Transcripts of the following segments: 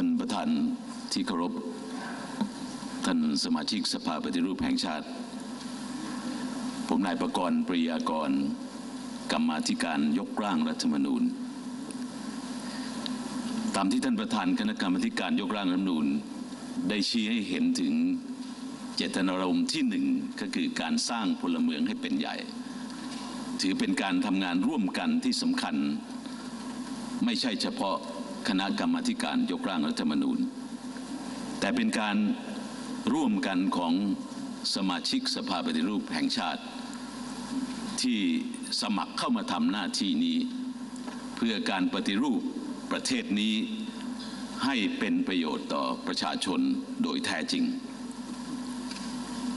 ท่านประธานที่เคารพ ท่านสมาชิกสภาปฏิรูปแห่งชาติ ผมนายประกรณ์ปริยากร กรรมาธิการยกร่างรัฐธรรมนูญ ตามที่ท่านประธานคณะกรรมาธิการยกร่างรัฐธรรมนูญ ได้ชี้ให้เห็นถึงเจตนารมณ์ที่หนึ่งก็คือการสร้างพลเมืองให้เป็นใหญ่ ถือเป็นการทำงานร่วมกันที่สำคัญ ไม่ใช่เฉพาะ คณะกรรมการยกร่างรัฐธรรมนูญ แต่เป็นการร่วมกันของสมาชิกสภาปฏิรูปแห่งชาติ ที่สมัครเข้ามาทำหน้าที่นี้ เพื่อการปฏิรูปประเทศนี้ให้เป็นประโยชน์ต่อประชาชนโดยแท้จริง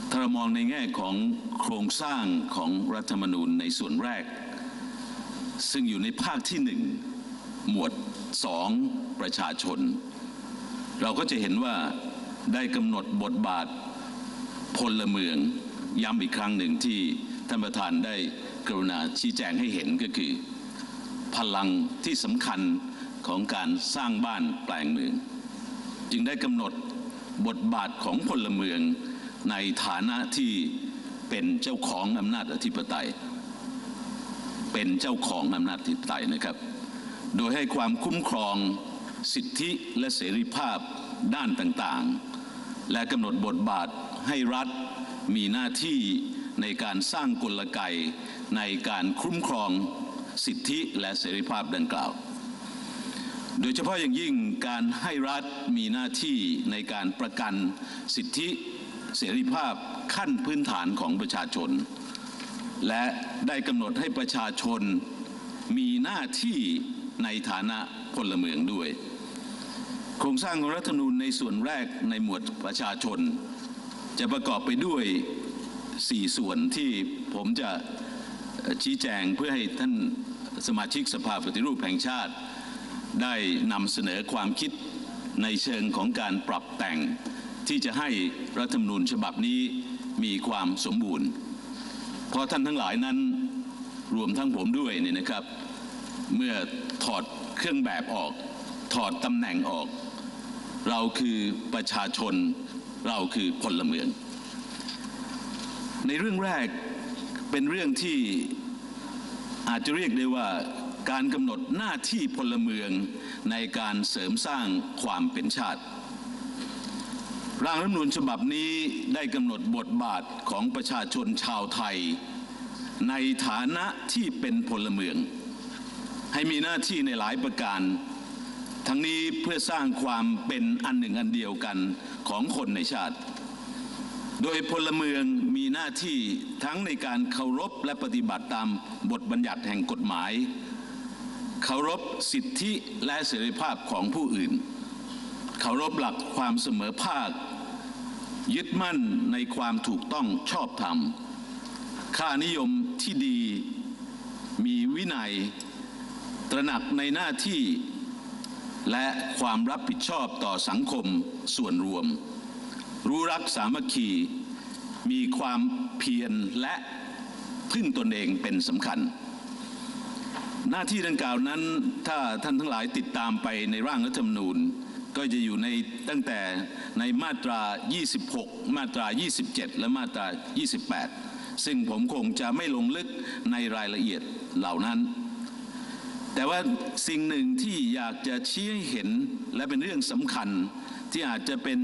ถ้าเรามองในแง่ของโครงสร้างของรัฐธรรมนูญในส่วนแรก ซึ่งอยู่ในภาคที่หนึ่งหมวด สองประชาชน เราก็จะเห็นว่าได้กำหนดบทบาทพลเมือง ย้ำอีกครั้งหนึ่งที่ท่านประธานได้กรุณาชี้แจงให้เห็นก็คือ พลังที่สำคัญของการสร้างบ้านแปลงเมือง จึงได้กำหนดบทบาทของพลเมืองในฐานะที่เป็นเจ้าของอำนาจอธิปไตย เป็นเจ้าของอำนาจอธิปไตยนะครับ โดยให้ความคุ้มครองสิทธิและเสรีภาพด้านต่างๆ และกำหนดบทบาทให้รัฐมีหน้าที่ในการสร้างกลไกในการคุ้มครองสิทธิและเสรีภาพดังกล่าว โดยเฉพาะอย่างยิ่งการให้รัฐมีหน้าที่ในการประกันสิทธิเสรีภาพขั้นพื้นฐานของประชาชน และได้กำหนดให้ประชาชนมีหน้าที่ ในฐานะพลเมืองด้วย โครงสร้างของรัฐธรรมนูญในส่วนแรกในหมวดประชาชน จะประกอบไปด้วย 4 ส่วนที่ผมจะชี้แจงเพื่อให้ท่านสมาชิกสภาปฏิรูปแห่งชาติ ได้นำเสนอความคิดในเชิงของการปรับแต่ง ที่จะให้รัฐธรรมนูญฉบับนี้มีความสมบูรณ์ เพราะท่านทั้งหลายนั้นรวมทั้งผมด้วยเนี่ยนะครับ เมื่อถอดเครื่องแบบออก ถอดตำแหน่งออก เราคือประชาชน เราคือพลเมือง ในเรื่องแรกเป็นเรื่องที่อาจจะเรียกได้ว่าการกำหนดหน้าที่พลเมืองในการเสริมสร้างความเป็นชาติ ร่างรัฐมนูญฉบับนี้ได้กำหนดบทบาทของประชาชนชาวไทย ในฐานะที่เป็นพลเมือง ให้มีหน้าที่ในหลายประการ ทั้งนี้เพื่อสร้างความเป็นอันหนึ่งอันเดียวกันของคนในชาติ โดยพลเมืองมีหน้าที่ทั้งในการเคารพและปฏิบัติตามบทบัญญัติแห่งกฎหมาย เคารพสิทธิและเสรีภาพของผู้อื่น เคารพหลักความเสมอภาค ยึดมั่นในความถูกต้องชอบธรรม ค่านิยมที่ดี มีวินัย ตระหนักในหน้าที่และความรับผิดชอบต่อสังคมส่วนรวม รู้รักสามัคคี มีความเพียรและพึ่งตนเองเป็นสำคัญ หน้าที่ดังกล่าวนั้น ถ้าท่านทั้งหลายติดตามไปในร่างรัฐธรรมนูญ ก็จะอยู่ในตั้งแต่ในมาตรา 26 มาตรา 27 และมาตรา 28 ซึ่งผมคงจะไม่ลงลึกในรายละเอียดเหล่านั้น แต่ว่าสิ่งหนึ่งที่อยากจะชี้ให้เห็นและเป็นเรื่องสำคัญ ที่อาจจะเป็น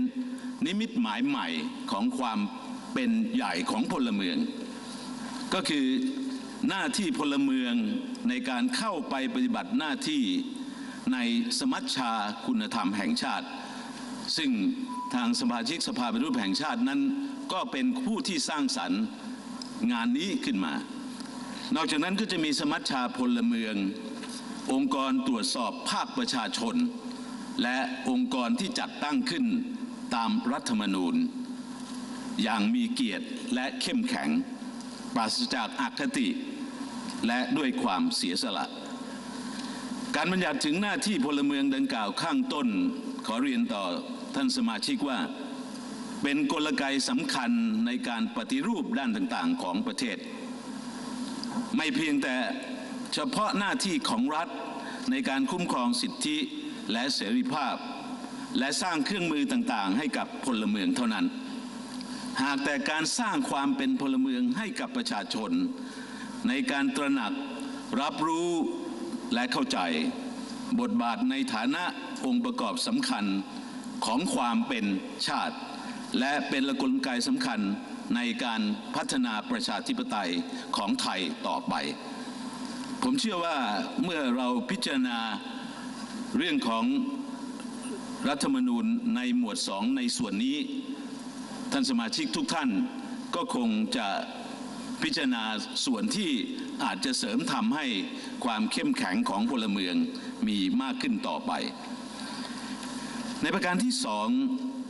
นิมิตหมายใหม่ของความเป็นใหญ่ของพลเมือง ก็คือหน้าที่พลเมืองในการเข้าไปปฏิบัติหน้าที่ในสมัชชาคุณธรรมแห่งชาติ ซึ่งทางสมาชิกสภาปฏิรูปแห่งชาตินั้น ก็เป็นผู้ที่สร้างสรรค์งานนี้ขึ้นมา นอกจากนั้นก็จะมีสมัชชาพลเมือง องค์กรตรวจสอบภาคประชาชน และองค์กรที่จัดตั้งขึ้นตามรัฐธรรมนูญ อย่างมีเกียรติและเข้มแข็ง ปราศจากอคติ และด้วยความเสียสละ การบัญญัติถึงหน้าที่พลเมืองดังกล่าวข้างต้น ขอเรียนต่อท่านสมาชิกว่าเป็นกลไกสำคัญในการปฏิรูปด้านต่างๆของประเทศ ไม่เพียงแต่ เฉพาะหน้าที่ของรัฐในการคุ้มครองสิทธิและเสรีภาพ และสร้างเครื่องมือต่างๆ ให้กับพลเมืองเท่านั้น หากแต่การสร้างความเป็นพลเมืองให้กับประชาชน ในการตระหนักรับรู้และเข้าใจ บทบาทในฐานะองค์ประกอบสำคัญของความเป็นชาติ และเป็นกลไกสำคัญในการพัฒนาประชาธิปไตยของไทยต่อไป ผมเชื่อว่าเมื่อเราพิจารณาเรื่องของรัฐธรรมนูญในหมวดสองในส่วนนี้ ท่านสมาชิกทุกท่านก็คงจะพิจารณาส่วนที่อาจจะเสริมทำให้ความเข้มแข็งของพลเมืองมีมากขึ้นต่อไป ในประการที่สอง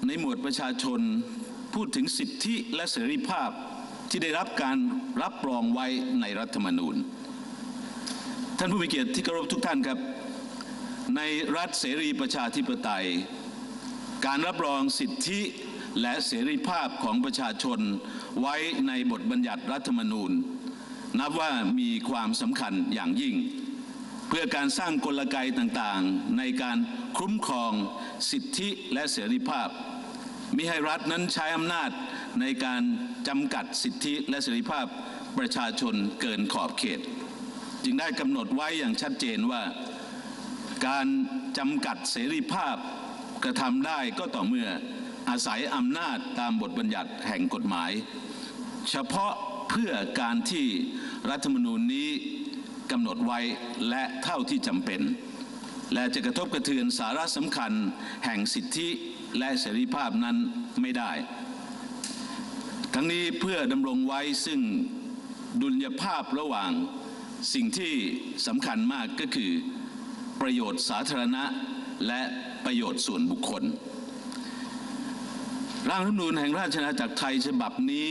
ในหมวดประชาชนพูดถึงสิทธิและเสรีภาพที่ได้รับการรับรองไว้ในรัฐธรรมนูญ ท่านผู้มีเกียรติที่เคารพทุกท่านครับ ในรัฐเสรีประชาธิปไตย การรับรองสิทธิและเสรีภาพของประชาชนไว้ในบทบัญญัติรัฐธรรมนูญ นับว่ามีความสำคัญอย่างยิ่ง เพื่อการสร้างกลไกต่างๆ ในการคุ้มครองสิทธิและเสรีภาพมิให้รัฐนั้นใช้อำนาจในการจำกัดสิทธิและเสรีภาพประชาชนเกินขอบเขต จึงได้กำหนดไว้อย่างชัดเจนว่า การจำกัดเสรีภาพกระทำได้ก็ต่อเมื่ออาศัยอำนาจตามบทบัญญัติแห่งกฎหมาย เฉพาะเพื่อการที่รัฐธรรมนูญนี้กำหนดไว้และเท่าที่จำเป็น และจะกระทบกระเทือนสาระสำคัญแห่งสิทธิและเสรีภาพนั้นไม่ได้ ทั้งนี้เพื่อดำรงไว้ซึ่งดุลยภาพระหว่าง สิ่งที่สำคัญมากก็คือประโยชน์สาธารณะและประโยชน์ส่วนบุคคล ร่างรัฐธรรมนูญแห่งราชอาณาจักรไทยฉบับนี้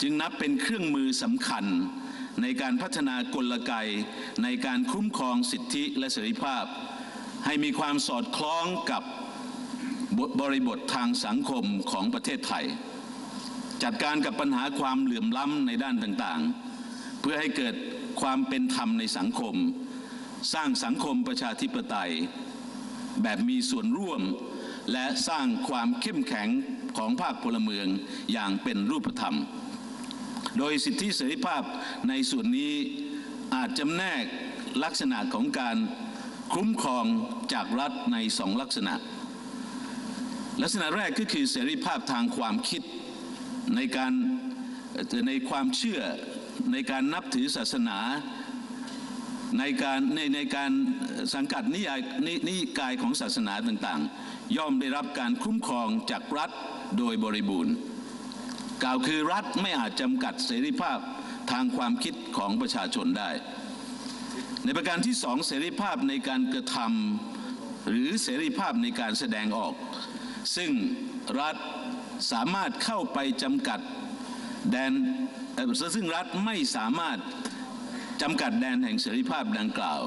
จึงนับเป็นเครื่องมือสำคัญในการพัฒนากลไกในการคุ้มครองสิทธิและเสรีภาพ ให้มีความสอดคล้องกับบริบททางสังคมของประเทศไทย จัดการกับปัญหาความเหลื่อมล้ำในด้านต่างๆ เพื่อให้เกิด ความเป็นธรรมในสังคม สร้างสังคมประชาธิปไตย แบบมีส่วนร่วม และสร้างความเข้มแข็งของภาคพลเมืองอย่างเป็นรูปธรรม โดยสิทธิเสรีภาพในส่วนนี้อาจจำแนกลักษณะของการคุ้มครองจากรัฐในสองลักษณะ ลักษณะแรกก็คือเสรีภาพทางความคิดในการในความเชื่อ ในการนับถือศาสนาในการในในการสังกัดนิยายนนิกายของศาสนาต่างๆ ย่อมได้รับการคุ้มครองจากรัฐโดยบริบูรณ์ กล่าวคือรัฐไม่อาจจำกัดเสรีภาพทางความคิดของประชาชนได้ ในประการที่สองเสรีภาพในการกระทำหรือเสรีภาพในการแสดงออก ซึ่งรัฐสามารถเข้าไปจำกัดแดน ซึ่งรัฐไม่สามารถจำกัดแดนแห่งเสรีภาพดังกล่าว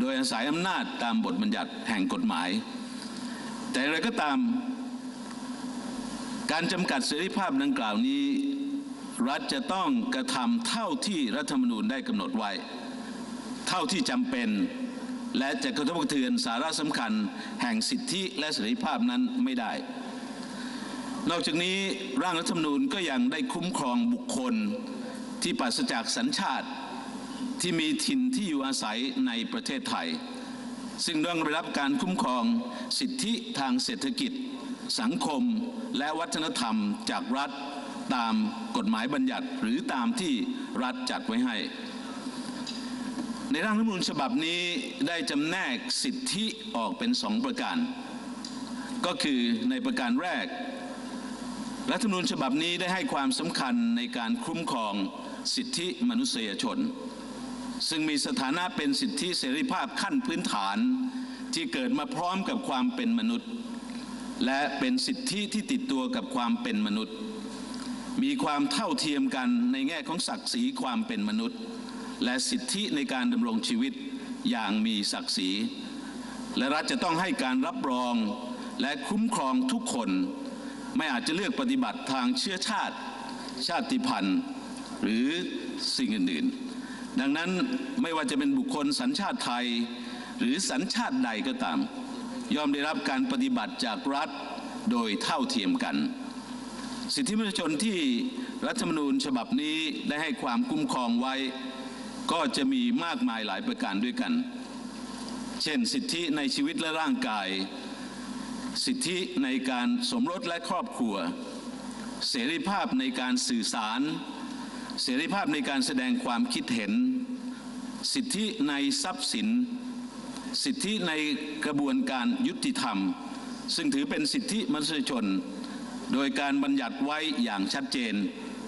โดยอาศัยอำนาจตามบทบัญญัติแห่งกฎหมาย แต่อะไรก็ตาม การจำกัดเสรีภาพดังกล่าวนี้ รัฐจะต้องกระทำเท่าที่รัฐธรรมนูญได้กำหนดไว้ เท่าที่จำเป็นและจะกระทบกระเทือนสาระสำคัญ แห่งสิทธิและเสรีภาพนั้นไม่ได้ นอกจากนี้ร่างรัฐธรรมนูญก็ยังได้คุ้มครองบุคคลที่ปราศจากสัญชาติที่มีถิ่นที่อยู่อาศัยในประเทศไทย ซึ่งต้องได้รับการคุ้มครองสิทธิทางเศรษฐกิจ สังคมและวัฒนธรรมจากรัฐตามกฎหมายบัญญัติหรือตามที่รัฐจัดไว้ให้ ในร่างรัฐธรรมนูญฉบับนี้ได้จำแนกสิทธิออกเป็นสองประการ ก็คือในประการแรก รัฐธรรมนูญฉบับนี้ได้ให้ความสำคัญในการคุ้มครองสิทธิมนุษยชน ซึ่งมีสถานะเป็นสิทธิเสรีภาพขั้นพื้นฐานที่เกิดมาพร้อมกับความเป็นมนุษย์ และเป็นสิทธิที่ติดตัวกับความเป็นมนุษย์ มีความเท่าเทียมกันในแง่ของศักดิ์ศรีความเป็นมนุษย์ และสิทธิในการดำรงชีวิตอย่างมีศักดิ์ศรี และรัฐจะต้องให้การรับรองและคุ้มครองทุกคน ไม่อาจจะเลือกปฏิบัติทางเชื้อชาติชาติพันธุ์หรือสิ่งอื่นๆ ดังนั้นไม่ว่าจะเป็นบุคคลสัญชาติไทย หรือสัญชาติใดก็ตาม ย่อมได้รับการปฏิบัติจากรัฐโดยเท่าเทียมกัน สิทธิมนุษยชนที่รัฐธรรมนูญฉบับนี้ได้ให้ความคุ้มครองไว้ ก็จะมีมากมายหลายประการด้วยกัน เช่นสิทธิในชีวิตและร่างกาย สิทธิในการสมรสและครอบครัว เสรีภาพในการสื่อสาร เสรีภาพในการแสดงความคิดเห็น สิทธิในทรัพย์สิน สิทธิในกระบวนการยุติธรรม ซึ่งถือเป็นสิทธิมนุษยชน โดยการบัญญัติไว้อย่างชัดเจน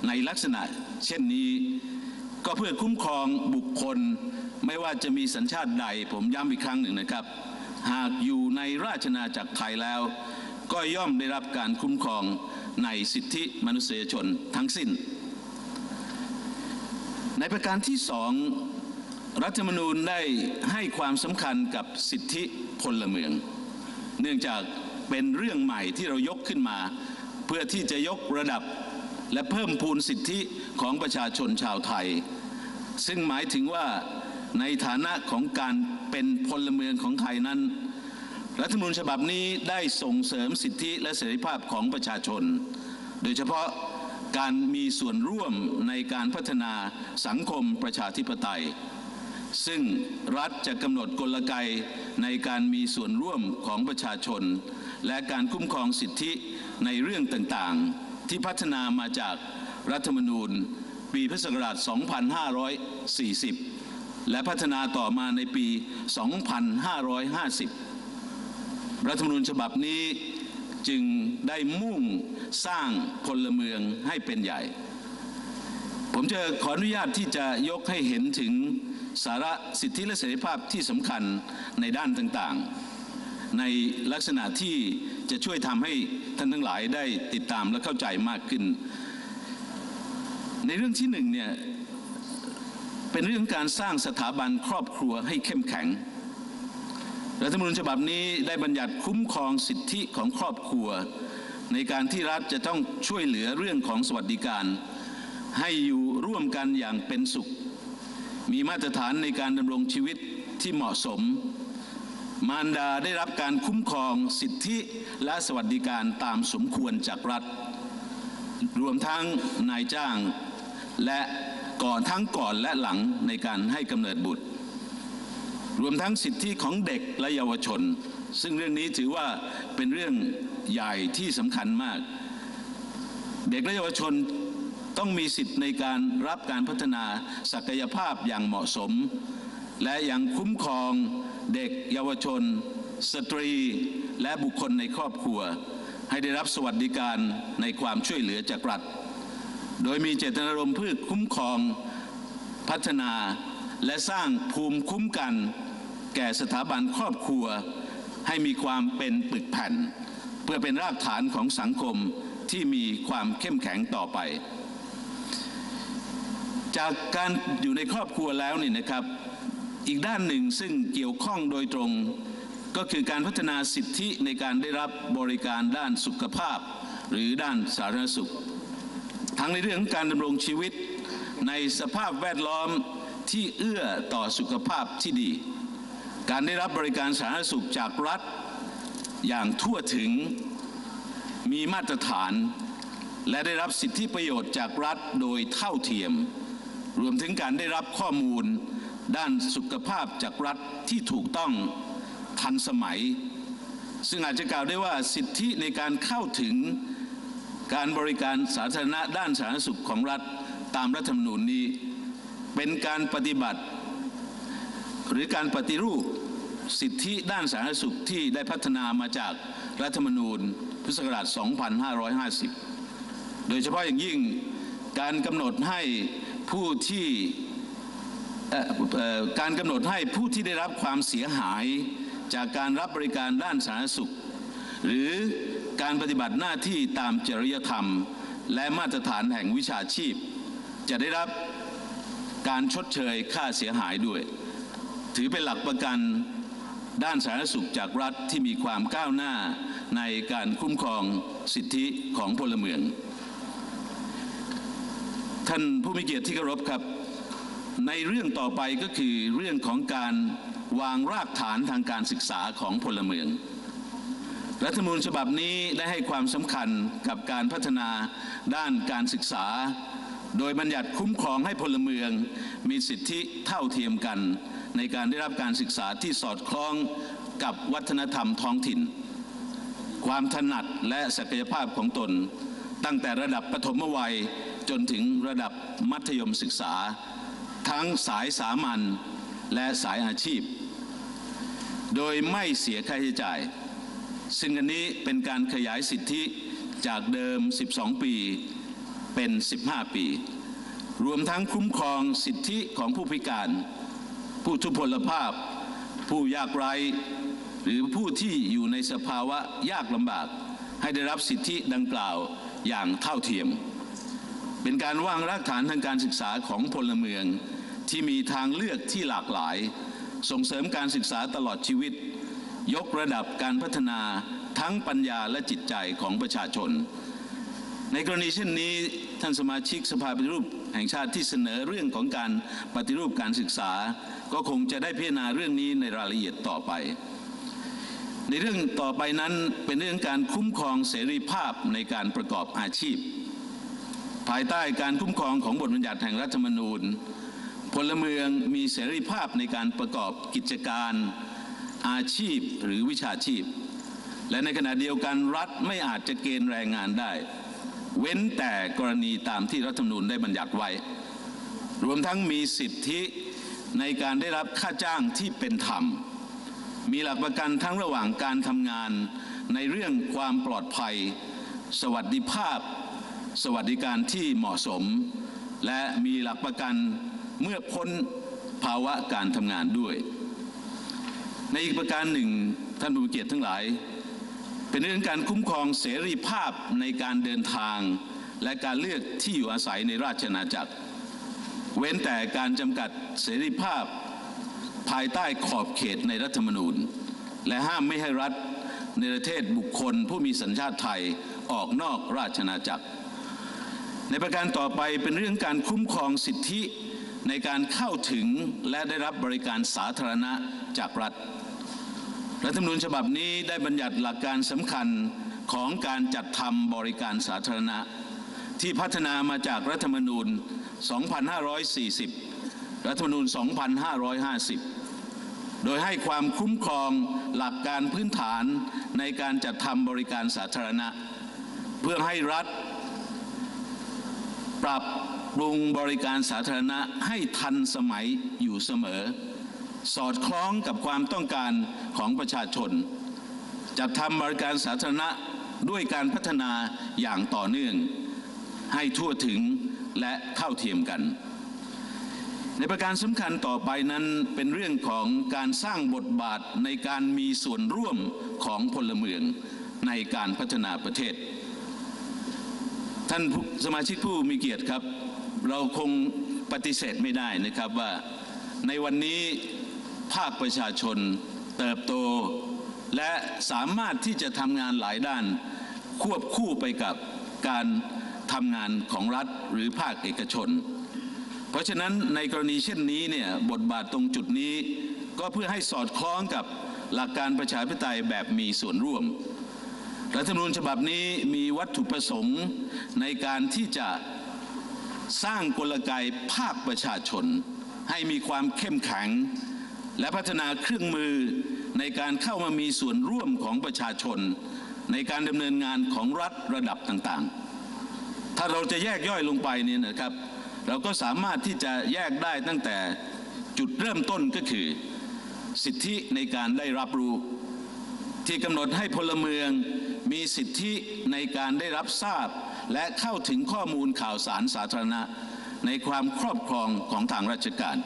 ในลักษณะเช่นนี้ ก็เพื่อคุ้มครองบุคคลไม่ว่าจะมีสัญชาติใด ผมย้ำอีกครั้งหนึ่งนะครับ หากอยู่ในราชนาจักรไทยแล้ว ก็ย่อมได้รับการคุ้มครองในสิทธิมนุษยชนทั้งสิ้น ในประการที่สองรัฐธรรมนูญได้ให้ความสำคัญกับสิทธิพลเมือง เนื่องจากเป็นเรื่องใหม่ที่เรายกขึ้นมา เพื่อที่จะยกระดับและเพิ่มพูนสิทธิของประชาชนชาวไทย ซึ่งหมายถึงว่าในฐานะของการ เป็นพลเมืองของไทยนั้น รัฐธรรมนูญฉบับนี้ได้ส่งเสริมสิทธิและเสรีภาพของประชาชน โดยเฉพาะการมีส่วนร่วมในการพัฒนาสังคมประชาธิปไตย ซึ่งรัฐจะกำหนดกลไกในการมีส่วนร่วมของประชาชน และการคุ้มครองสิทธิในเรื่องต่างๆ ที่พัฒนามาจากรัฐธรรมนูญ ปีพุทธศักราช 2540 และพัฒนาต่อมาในปี 2550 รัฐมนูญฉบับนี้จึงได้มุ่งสร้างพลเมืองให้เป็นใหญ่ ผมจะขออนุญาตที่จะยกให้เห็นถึงสาระสิทธิและเสรีภาพที่สำคัญในด้านต่างๆ ในลักษณะที่จะช่วยทำให้ท่านทั้งหลายได้ติดตามและเข้าใจมากขึ้น ในเรื่องที่หนึ่งเนี่ย เป็นเรื่องการสร้างสถาบันครอบครัวให้เข้มแข็ง รัฐธรรมนูญฉบับนี้ได้บัญญัติคุ้มครองสิทธิของครอบครัว ในการที่รัฐจะต้องช่วยเหลือเรื่องของสวัสดิการ ให้อยู่ร่วมกันอย่างเป็นสุข มีมาตรฐานในการดำรงชีวิตที่เหมาะสม มารดาได้รับการคุ้มครองสิทธิและสวัสดิการตามสมควรจากรัฐ รวมทั้งนายจ้างและ ก่อนทั้งก่อนและหลังในการให้กำเนิดบุตร รวมทั้งสิทธิของเด็กและเยาวชน ซึ่งเรื่องนี้ถือว่าเป็นเรื่องใหญ่ที่สำคัญมาก เด็กและเยาวชนต้องมีสิทธิ์ในการรับการพัฒนาศักยภาพอย่างเหมาะสม และอยังคุ้มครองเด็กเยาวชน สตรี และบุคคลในครอบครัว ให้ได้รับสวัสดิการในความช่วยเหลือจากรัฐ โดยมีเจตนารมณ์เพื่อคุ้มครองพัฒนาและสร้างภูมิคุ้มกัน แก่สถาบันครอบครัว ให้มีความเป็นปึกแผ่น เพื่อเป็นรากฐานของสังคมที่มีความเข้มแข็งต่อไป จากการอยู่ในครอบครัวแล้วนี่นะครับ อีกด้านหนึ่งซึ่งเกี่ยวข้องโดยตรง ก็คือการพัฒนาสิทธิในการได้รับบริการด้านสุขภาพ หรือด้านสาธารณสุข ทั้งในเรื่องของการดำรงชีวิตในสภาพแวดล้อมที่เอื้อต่อสุขภาพที่ดี การได้รับบริการสาธารณสุขจากรัฐ อย่างทั่วถึงมีมาตรฐาน และได้รับสิทธิประโยชน์จากรัฐโดยเท่าเทียม รวมถึงการได้รับข้อมูลด้านสุขภาพจากรัฐที่ถูกต้องทันสมัย ซึ่งอาจจะกล่าวได้ว่าสิทธิในการเข้าถึง การบริการสาธารณะด้านสาธารณสุขของรัฐตามรัฐธรรมนูญนี้ เป็นการปฏิบัติ หรือการปฏิรูปสิทธิด้านสาธารณสุขที่ได้พัฒนามาจากรัฐธรรมนูญพุทธศักราช 2550 โดยเฉพาะอย่างยิ่งการกำหนดให้ผู้ที่การกำหนดให้ผู้ที่ได้รับความเสียหายจากการรับบริการด้านสาธารณสุข หรือ การปฏิบัติหน้าที่ตามจริยธรรม และมาตรฐานแห่งวิชาชีพ จะได้รับการชดเชยค่าเสียหายด้วย ถือเป็นหลักประกันด้านสาธารณสุขจากรัฐที่มีความก้าวหน้าในการคุ้มครองสิทธิของพลเมือง ท่านผู้มีเกียรติที่เคารพครับ ในเรื่องต่อไปก็คือเรื่องของการวางรากฐานทางการศึกษาของพลเมือง รัฐธรรมนูญฉบับนี้ได้ให้ความสำคัญกับการพัฒนาด้านการศึกษา โดยบัญญัติคุ้มครองให้พลเมือง มีสิทธิเท่าเทียมกัน ในการได้รับการศึกษาที่สอดคล้องกับวัฒนธรรมท้องถิ่น ความถนัดและศักยภาพของตน ตั้งแต่ระดับปฐมวัยจนถึงระดับมัธยมศึกษา ทั้งสายสามัญและสายอาชีพ โดยไม่เสียค่าใช้จ่าย ซึ่งอันนี้เป็นการขยายสิทธิจากเดิม 12 ปีเป็น 15 ปี รวมทั้งคุ้มครองสิทธิของผู้พิการ ผู้ทุพพลภาพ ผู้ยากไร้หรือผู้ที่อยู่ในสภาวะยากลำบาก ให้ได้รับสิทธิดังกล่าวอย่างเท่าเทียม เป็นการวางรากฐานทางการศึกษาของพลเมืองที่มีทางเลือกที่หลากหลาย ส่งเสริมการศึกษาตลอดชีวิต ยกระดับการพัฒนาทั้งปัญญาและจิตใจของประชาชน ในกรณีเช่นนี้ท่านสมาชิกสภาปฏิรูปแห่งชาติที่เสนอเรื่องของการปฏิรูปการศึกษา ก็คงจะได้พิจารณาเรื่องนี้ในรายละเอียดต่อไป ในเรื่องต่อไปนั้นเป็นเรื่องการคุ้มครองเสรีภาพในการประกอบอาชีพ ภายใต้การคุ้มครองของบทบัญญัติแห่งรัฐธรรมนูญพลเมืองมีเสรีภาพในการประกอบกิจการ อาชีพหรือวิชาชีพ และในขณะเดียวกันรัฐไม่อาจจะเกณฑ์แรงงานได้ เว้นแต่กรณีตามที่รัฐธรรมนูญได้บัญญัติไว้ รวมทั้งมีสิทธิในการได้รับค่าจ้างที่เป็นธรรม มีหลักประกันทั้งระหว่างการทำงานในเรื่องความปลอดภัย สวัสดิภาพ สวัสดิการที่เหมาะสม และมีหลักประกันเมื่อพ้นภาวะการทำงานด้วย ในอีกประการหนึ่งท่านผู้มีเกียรติทั้งหลาย เป็นเรื่องการคุ้มครองเสรีภาพในการเดินทาง และการเลือกที่อยู่อาศัยในราชอาณาจักร เว้นแต่การจำกัดเสรีภาพ ภายใต้ขอบเขตในรัฐธรรมนูญ และห้ามไม่ให้รัฐในประเทศบุคคลผู้มีสัญชาติไทยออกนอกราชอาณาจักร ในประการต่อไปเป็นเรื่องการคุ้มครองสิทธิ ในการเข้าถึงและได้รับบริการสาธารณะจากรัฐ รัฐธรรมนูญฉบับนี้ได้บัญญัติหลักการสำคัญของการจัดทำบริการสาธารณะ ที่พัฒนามาจากรัฐธรรมนูญ 2540 รัฐธรรมนูญ 2550 โดยให้ความคุ้มครองหลักการพื้นฐานในการจัดทำบริการสาธารณะ เพื่อให้รัฐ ปรับ ปรุงบริการสาธารณะให้ทันสมัยอยู่เสมอ สอดคล้องกับความต้องการของประชาชน จัดทำบริการสาธารณะด้วยการพัฒนาอย่างต่อเนื่อง ให้ทั่วถึงและเท่าเทียมกัน ในประการสำคัญต่อไปนั้นเป็นเรื่องของการสร้างบทบาทในการมีส่วนร่วมของพลเมืองในการพัฒนาประเทศ ท่านสมาชิกผู้มีเกียรติครับ เราคงปฏิเสธไม่ได้นะครับว่าในวันนี้ภาคประชาชนเติบโต และสามารถที่จะทำงานหลายด้าน ควบคู่ไปกับการทำงานของรัฐหรือภาคเอกชน เพราะฉะนั้นในกรณีเช่นนี้เนี่ยบทบาทตรงจุดนี้ ก็เพื่อให้สอดคล้องกับหลักการประชาธิปไตยแบบมีส่วนร่วม รัฐธรรมนูญฉบับนี้มีวัตถุประสงค์ในการที่จะสร้างกลไกภาคประชาชน ให้มีความเข้มแข็ง และพัฒนาเครื่องมือในการเข้ามามีส่วนร่วมของประชาชน ในการดำเนินงานของรัฐระดับต่างๆ ถ้าเราจะแยกย่อยลงไปเนี่ยนะครับ เราก็สามารถที่จะแยกได้ตั้งแต่จุดเริ่มต้นก็คือ สิทธิในการได้รับรู้ ที่กำหนดให้พลเมือง มีสิทธิในการได้รับทราบ และเข้าถึงข้อมูลข่าวสารสาธารณะ ในความครอบครองของทางราชการ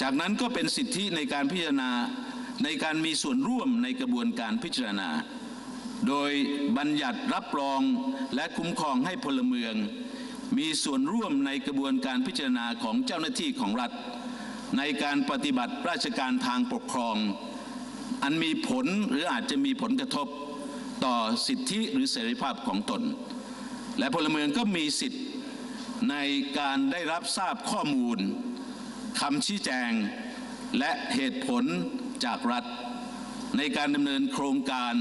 จากนั้นก็เป็นสิทธิในการพิจารณาในการมีส่วนร่วมในกระบวนการพิจารณา โดยบัญญัติรับรองและคุ้มครองให้พลเมือง มีส่วนร่วมในกระบวนการพิจารณาของเจ้าหน้าที่ของรัฐ ในการปฏิบัติราชการทางปกครอง อันมีผลหรืออาจจะมีผลกระทบ ต่อสิทธิหรือเสรีภาพของตน และพลเมืองก็มีสิทธิ์ในการได้รับทราบข้อมูลคำชี้แจง และเหตุผลจากรัฐ ในการดำเนินโครงการ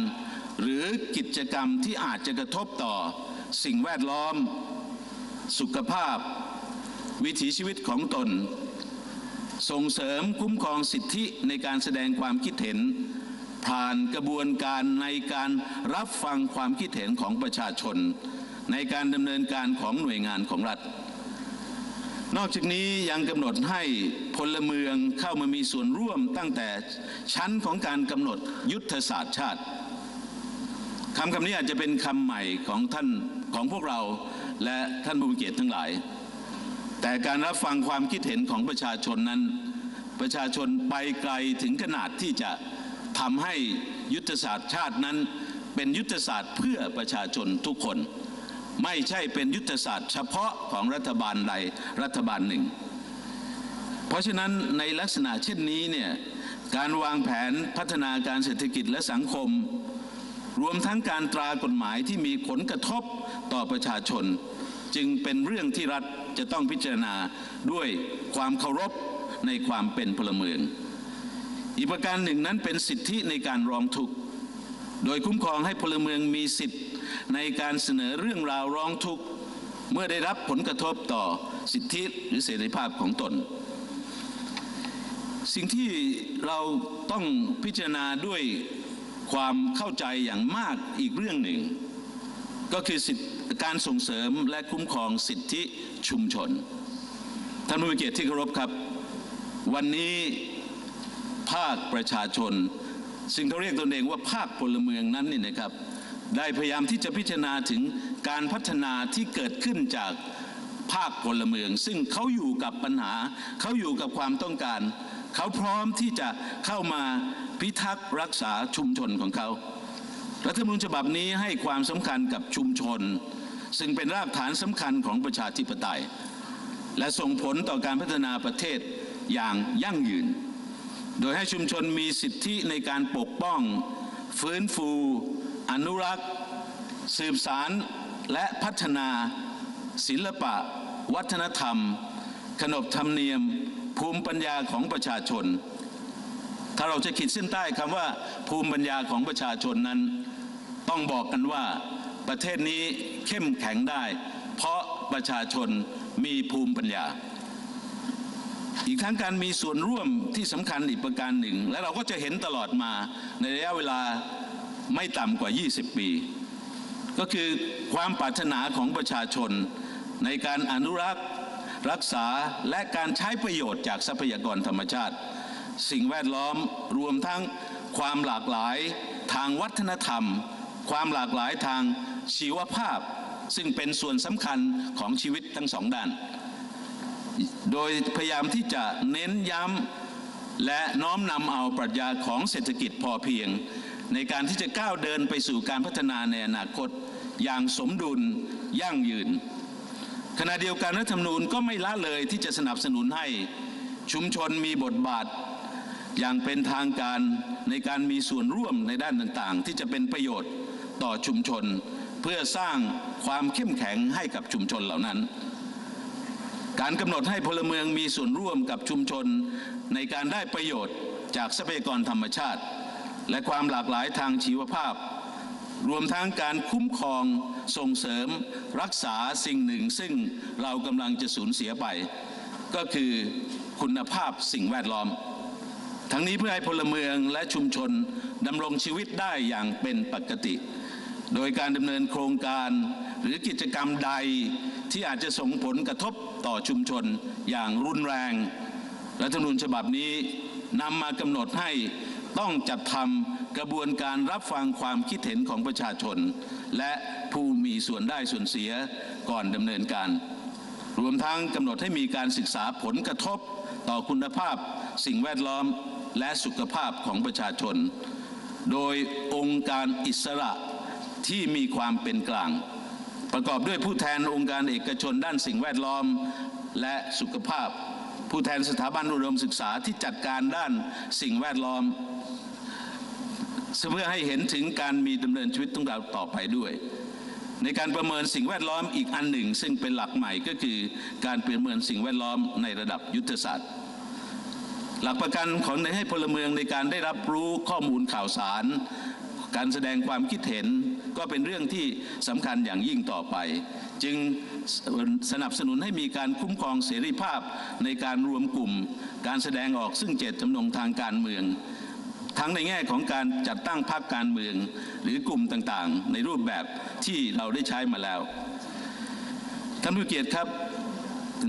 หรือกิจกรรมที่อาจจะกระทบต่อสิ่งแวดล้อม สุขภาพ วิถีชีวิตของตน ส่งเสริมคุ้มครองสิทธิในการแสดงความคิดเห็น ผ่านกระบวนการในการรับฟังความคิดเห็นของประชาชน ในการดำเนินการของหน่วยงานของรัฐ นอกจากนี้ยังกำหนดให้พลเมืองเข้ามามีส่วนร่วมตั้งแต่ชั้นของการกำหนดยุทธศาสตร์ชาติคำคำนี้อาจจะเป็นคำใหม่ของท่านของพวกเราและท่านผู้มีเกียรติทั้งหลาย แต่การรับฟังความคิดเห็นของประชาชนนั้น ประชาชนไปไกลถึงขนาดที่จะ ทำให้ยุทธศาสตร์ชาตินั้น เป็นยุทธศาสตร์เพื่อประชาชนทุกคน ไม่ใช่เป็นยุทธศาสตร์เฉพาะของรัฐบาลใดรัฐบาลหนึ่ง เพราะฉะนั้นในลักษณะเช่นนี้เนี่ยการวางแผนพัฒนาการเศรษฐกิจและสังคม รวมทั้งการตรากฎหมายที่มีผลกระทบต่อประชาชน จึงเป็นเรื่องที่รัฐจะต้องพิจารณาด้วยความเคารพในความเป็นพลเมือง อีกประการหนึ่งนั้นเป็นสิทธิในการร้องทุกข์ โดยคุ้มครองให้พลเมืองมีสิทธิ์ในการเสนอเรื่องราวร้องทุกข์ เมื่อได้รับผลกระทบต่อสิทธิหรือเสรีภาพของตน สิ่งที่เราต้องพิจารณาด้วยความเข้าใจอย่างมากอีกเรื่องหนึ่ง ก็คือสิทธิการส่งเสริมและคุ้มครองสิทธิชุมชนท่านผู้มีเกียรติที่เคารพครับ วันนี้ ภาคประชาชน ซึ่งเขาเรียกตนเองว่าภาคพลเมืองนั้นนี่นะครับ ได้พยายามที่จะพิจารณาถึงการพัฒนาที่เกิดขึ้นจากภาคพลเมือง ซึ่งเขาอยู่กับปัญหา เขาอยู่กับความต้องการ เขาพร้อมที่จะเข้ามาพิทักษ์รักษาชุมชนของเขารัฐธรรมนูญฉบับนี้ให้ความสำคัญกับชุมชน ซึ่งเป็นรากฐานสำคัญของประชาธิปไตย และส่งผลต่อการพัฒนาประเทศอย่างยั่งยืน โดยให้ชุมชนมีสิทธิในการปกป้อง ฟื้นฟู อนุรักษ์ สืบสาร และพัฒนา ศิลปะ วัฒนธรรม ขนบธรรมเนียม ภูมิปัญญาของประชาชน ถ้าเราจะขีดเส้นใต้คำว่า ภูมิปัญญาของประชาชนนั้น ต้องบอกกันว่าประเทศนี้เข้มแข็งได้ เพราะประชาชนมีภูมิปัญญา อีกทั้งการมีส่วนร่วมที่สำคัญอีกประการหนึ่ง และเราก็จะเห็นตลอดมาในระยะเวลาไม่ต่ำกว่า 20 ปี ก็คือความปรารถนาของประชาชน ในการอนุรักษ์ รักษาและการใช้ประโยชน์จากทรัพยากรธรรมชาติ สิ่งแวดล้อมรวมทั้งความหลากหลายทางวัฒนธรรม ความหลากหลายทางชีวภาพ ซึ่งเป็นส่วนสำคัญของชีวิตทั้งสองด้าน โดยพยายามที่จะเน้นย้ำและน้อมนำเอาปรัชญาของเศรษฐกิจพอเพียง ในการที่จะก้าวเดินไปสู่การพัฒนาในอนาคต อย่างสมดุลยั่งยืน ขณะเดียวกันรัฐธรรมนูญก็ไม่ละเลยที่จะสนับสนุนให้ชุมชนมีบทบาท อย่างเป็นทางการในการมีส่วนร่วมในด้านต่างๆ ที่จะเป็นประโยชน์ต่อชุมชน เพื่อสร้างความเข้มแข็งให้กับชุมชนเหล่านั้น การกำหนดให้พลเมืองมีส่วนร่วมกับชุมชน ในการได้ประโยชน์จากทรัพยากรธรรมชาติ และความหลากหลายทางชีวภาพ รวมทั้งการคุ้มครองส่งเสริมรักษาสิ่งหนึ่ง ซึ่งเรากำลังจะสูญเสียไป ก็คือคุณภาพสิ่งแวดล้อม ทั้งนี้เพื่อให้พลเมืองและชุมชนดำรงชีวิตได้อย่างเป็นปกติ โดยการดำเนินโครงการหรือกิจกรรมใดที่อาจจะส่งผลกระทบต่อชุมชนอย่างรุนแรง รัฐธรรมนูญฉบับนี้นำมากำหนดให้ต้องจัดทำกระบวนการรับฟังความคิดเห็นของประชาชน และผู้มีส่วนได้ส่วนเสียก่อนดำเนินการ รวมทั้งกำหนดให้มีการศึกษาผลกระทบต่อคุณภาพ สิ่งแวดล้อมและสุขภาพของประชาชน โดยองค์การอิสระ ที่มีความเป็นกลาง ประกอบด้วยผู้แทนองค์การเอกชนด้านสิ่งแวดล้อมและสุขภาพ ผู้แทนสถาบันอุดมศึกษาที่จัดการด้านสิ่งแวดล้อมเพื่อให้เห็นถึงการมีดำเนินชีวิตต้องเราต่อไปด้วย ในการประเมินสิ่งแวดล้อมอีกอันหนึ่ง ซึ่งเป็นหลักใหม่ก็คือการประเมินสิ่งแวดล้อมในระดับยุทธศาสตร์ หลักประกันของในให้พลเมืองในการได้รับรู้ข้อมูลข่าวสาร การแสดงความคิดเห็น ก็เป็นเรื่องที่สำคัญอย่างยิ่งต่อไป จึงสนับสนุนให้มีการคุ้มครองเสรีภาพในการรวมกลุ่ม การแสดงออกซึ่งเจตจำนงทางการเมือง ทั้งในแง่ของการจัดตั้งพรรคการเมือง หรือกลุ่มต่างๆ ในรูปแบบที่เราได้ใช้มาแล้วท่านผู้เกียรติครับ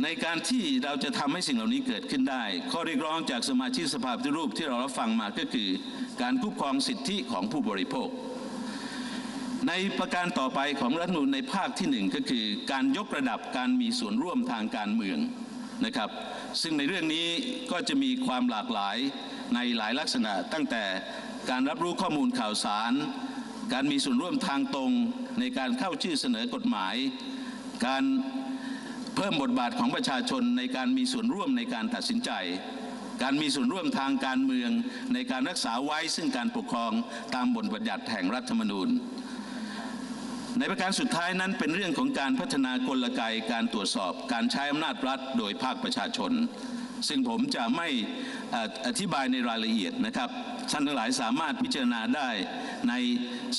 ในการที่เราจะทำให้สิ่งเหล่านี้เกิดขึ้นได้ ข้อเรียกร้องจากสมาชิกสภาปฏิรูปที่เรารับฟังมาก็คือ การคุ้มครองสิทธิของผู้บริโภค ในประการต่อไปของรัฐมนูญในภาคที่หนึ่งก็คือการยกระดับการมีส่วนร่วมทางการเมืองนะครับ ซึ่งในเรื่องนี้ก็จะมีความหลากหลายในหลายลักษณะ ตั้งแต่การรับรู้ข้อมูลข่าวสาร การมีส่วนร่วมทางตรงในการเข้าชื่อเสนอกฎหมาย การเพิ่มบทบาทของประชาชนในการมีส่วนร่วมในการตัดสินใจ การมีส่วนร่วมทางการเมืองในการรักษาไว้ซึ่งการปกครองตามบทบัญญัติแห่งรัฐธรรมนูญ ในประการสุดท้ายนั้นเป็นเรื่องของการพัฒนากลไกการตรวจสอบ การใช้อำนาจรัฐโดยภาคประชาชน ซึ่งผมจะไม่อธิบายในรายละเอียดนะครับท่านทั้งหลายสามารถพิจารณาได้ใน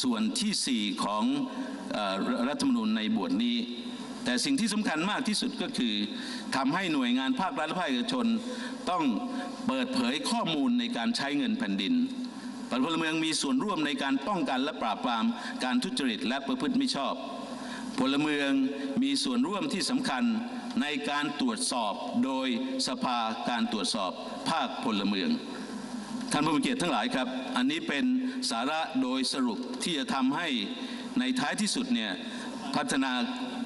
ส่วนทีสี่4 ของอรัฐธรรมนูญในบทนี้ แต่สิ่งที่สำคัญมากที่สุดก็คือทำให้หน่วยงานภาครัฐและภาคเอกชน ต้องเปิดเผยข้อมูลในการใช้เงินแผ่นดิน พลเมืองมีส่วนร่วมในการป้องกันและปราบปรามการทุจริตและประพฤติมิชอบ พลเมืองมีส่วนร่วมที่สำคัญในการตรวจสอบโดยสภาการตรวจสอบภาคพลเมืองท่านผู้มีเกียรติทั้งหลายครับ อันนี้เป็นสาระโดยสรุปที่จะทำให้ในท้ายที่สุดเนี่ยพัฒนา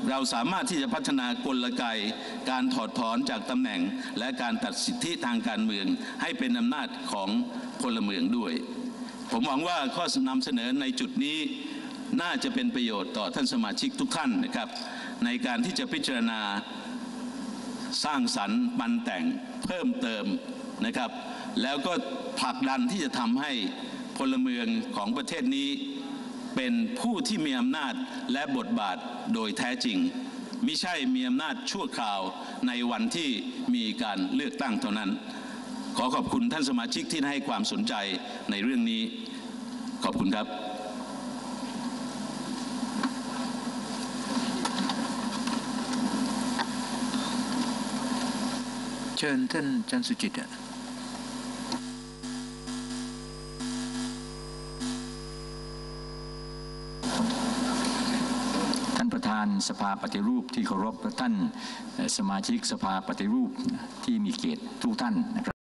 เราสามารถที่จะพัฒนากลไกการถอดถอนจากตำแหน่ง และการตัดสิทธิทางการเมืองให้เป็นอำนาจของพลเมืองด้วย ผมหวังว่าข้อนำเสนอในจุดนี้น่าจะเป็นประโยชน์ต่อท่านสมาชิกทุกท่านนะครับ ในการที่จะพิจารณาสร้างสรรค์ปันแต่งเพิ่มเติมนะครับ แล้วก็ผลักดันที่จะทำให้พลเมืองของประเทศนี้ เป็นผู้ที่มีอำนาจและบทบาทโดยแท้จริงมิใช่มีอำนาจชั่วคราวในวันที่มีการเลือกตั้งเท่านั้น ขอขอบคุณท่านสมาชิกที่ให้ความสนใจในเรื่องนี้ ขอบคุณครับ เชิญท่านจันทร์สุจิตอะท่านประธานสภาปฏิรูปที่เคารพและท่านเอ่อสมาชิกสภาปฏิรูปที่มีเกียรติทุกท่านนะครับ